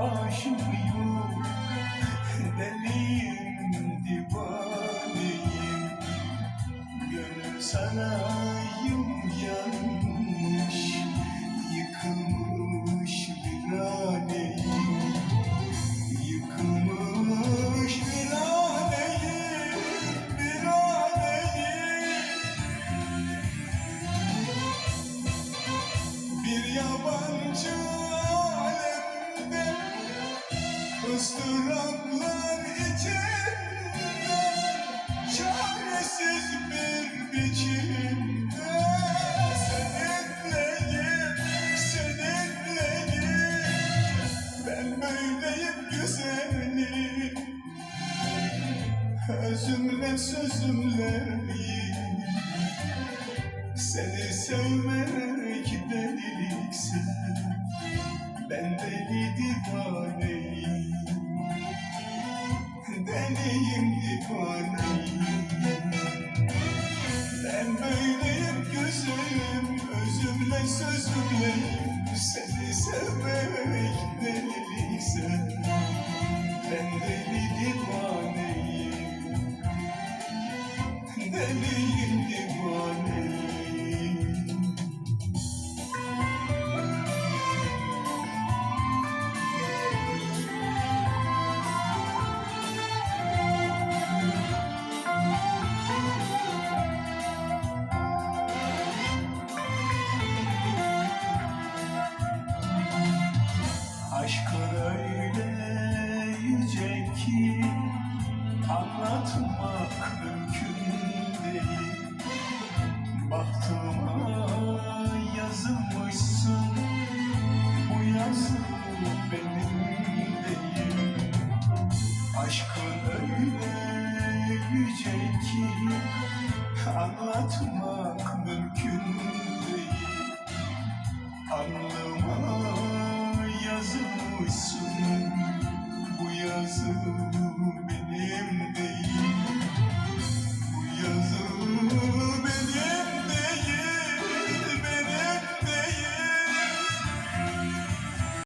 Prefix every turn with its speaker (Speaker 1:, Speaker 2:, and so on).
Speaker 1: aşığıyım Deliyim divaneyim. Gönül sanayım yanmış. Yıkılmış viraneyim Yıkılmış viraneyim Viraneyim Bir yabancı ıstıraplar içinde Çaresiz bir biçimde. Seninleyim, seninleyim Ben böyleyim güzelim Özümle sözümleyim seni sevmek delilikse Ben deli divaneyim Deliyim divaneyim Ben böyleyim güzelim Özümle sözümleyim Seni sevmek delilikse Ben deli divaneyim. Deliyim divaneyim Anlatmak mümkün değil. Bahtıma yazılmışsın. Bu yazı benim değil. Aşkın öyle yüce ki Anlatmak mümkün değil. Alnıma yazılmışsın. Bu yazı benim